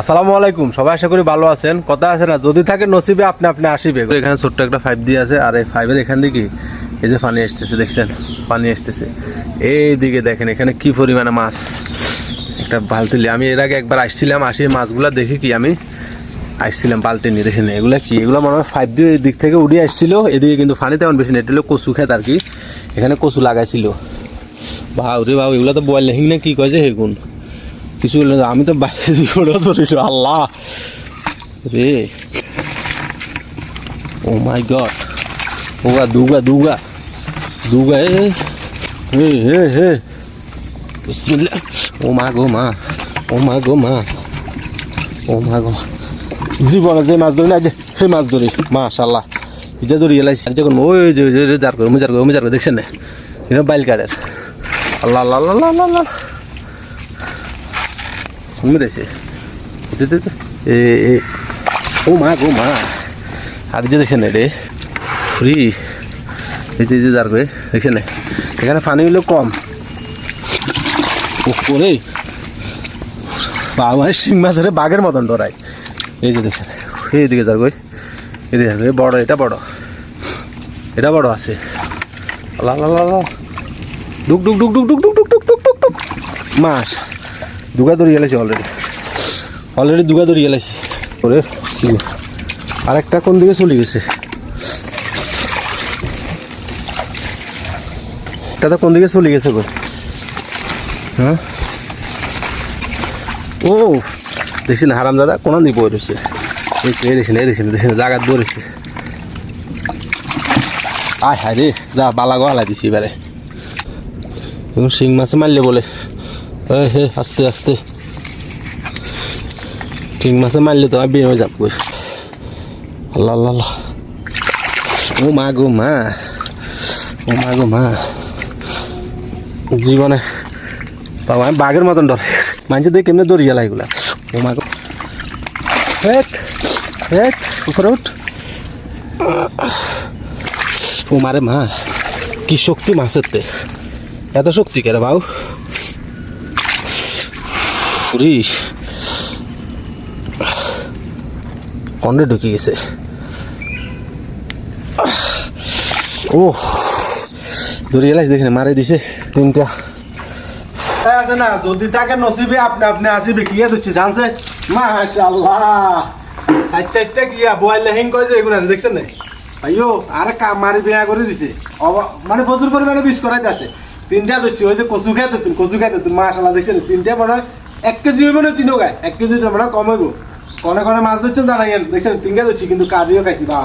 আসসালামু আলাইকুম, সবাই আশা করি ভালো আছেন। কথা আছে না, যদি থাকে নসিবে আপনি আপনি আসিবে। এখানে ছোট্ট একটা ফাইভ দিয়ে আছে, আর এই ফাইভের এখান থেকে এই যে পানি আসতেছে, দেখছেন? পানি আসতেছে। এই দিকে দেখেন, এখানে কি পরিমাণে মাছ? একটা বালতি আমি এর আগে একবার আসছিলাম, আসি, মাছগুলা দেখি কি আমি আসছিলাম বালতি নিয়ে, দেখেন, এগুলা কি? এগুলো মনে হয় ফাইভ দিয়ে দিক থেকে উড়ে আসছিল, এদিকে কিন্তু পানি তেমন বেশি নেই, এটা কচু খেত আর কি। এখানে কচু লাগাইছিল। বাউ রে বাউ, এগুলো তো বয়েল লেহিং না, কি কয় যে হেগুন? কিছু আমি তো বাইরে ধরি আল্লাহ। রে। ও মাই গড ওগা দুগা দুগা। দুগা, এ হে হে হে বিসমিল্লাহ। ও মা গো মা। ও মা গো মা। ও মা গো জীবনে যে মাছ ধরি না যে সেই মাছ ধরি মাশাল্লাহ এটা ধরি এলাইছি যখন ওই যে যার করে যার করে যার করে দেখছেন না? এটা বাইল কাটের আল্লাহ আল্লাহ আল্লাহ আল্লাহ আল্লাহ। দেখছে এ ও মা গো মা। আর যে দেখছেন রে ফ্রি। এই যে যার করে দেখছেন না এখানে পানি হলো কম। ওরে বাবা শিং মাছের বাঘের মতন ডরায় এই যে দেখছেন এইদিকে যার কই এদিকে বড় এটা বড়। এটা বড় আছে। আল্লাহ, আল্লাহ ডুক ডুক ডুক ডুক ডুক ডুক ডুক ডুক ডুক ডুক ডুক। মাছ। দুগা ধরে গেলেছি অলরেডি অলরেডি দুগা ধরে গেলেছি। ওরে কি আরেকটা কোন দিকে চলে গেছে? এটা তো কোন দিকে চলে গেছে গো? হ্যাঁ? ও দেখছি না হারাম দাদা কোন দিকে বই রয়েছে। এই দেখছি না এই দেখছি না দেখছি না জায়গা দৌড়েছে আয় হায় রে যা বালা গলা দিছি এবারে। এখন শিং মাছে মারলে বলে। হে, আস্তে আস্তে। শিং মাছে মারলে তো আমি হয়ে যাব আল্লাহ আল্লাহ ও মা গো মা। ও মা গো মা। জীবনে বাবা, আমি বাঘের মতন ডর। মানুষের দিয়ে কেমনে দৌড়িয়ে গেলা এগুলা। ও মা গো। হেক হেক উপরে উঠ। ও মারে মা, কি শক্তি মাছের তে। এত শক্তি কেরে বাউ? ফুরিস কন্ডে ঢুকে গেছে। ও দৌড়িয়ে গেলাস দেখে মারে দিছে তিনটা। আছে না, যদি তাকে নসিবে আপনি আপনি আসিবে, কি দিচ্ছি জানছে? মাশাআল্লাহ। চার চারটা কিয়া বয়েল লেহিং কয় যে এগুলো, দেখছেন না ভাইও, আরে কাম মারি বিয়া করে দিছে। মানে প্রচুর পরিমাণে বিষ করাইতে আছে। তিনটা দিচ্ছি ওই যে কচু খাইতে কচু খাইতে মাশাআল্লাহ, দেখছেন তিনটা মনে হয় এক কেজি হইব না তিনও গায়ে এক কেজি জমা কমাইব কনে কনে মাছ ধরছেন জানা গেল। দেখছেন পিঙ্গা ধরছি, কিন্তু কারিও খাইছি বা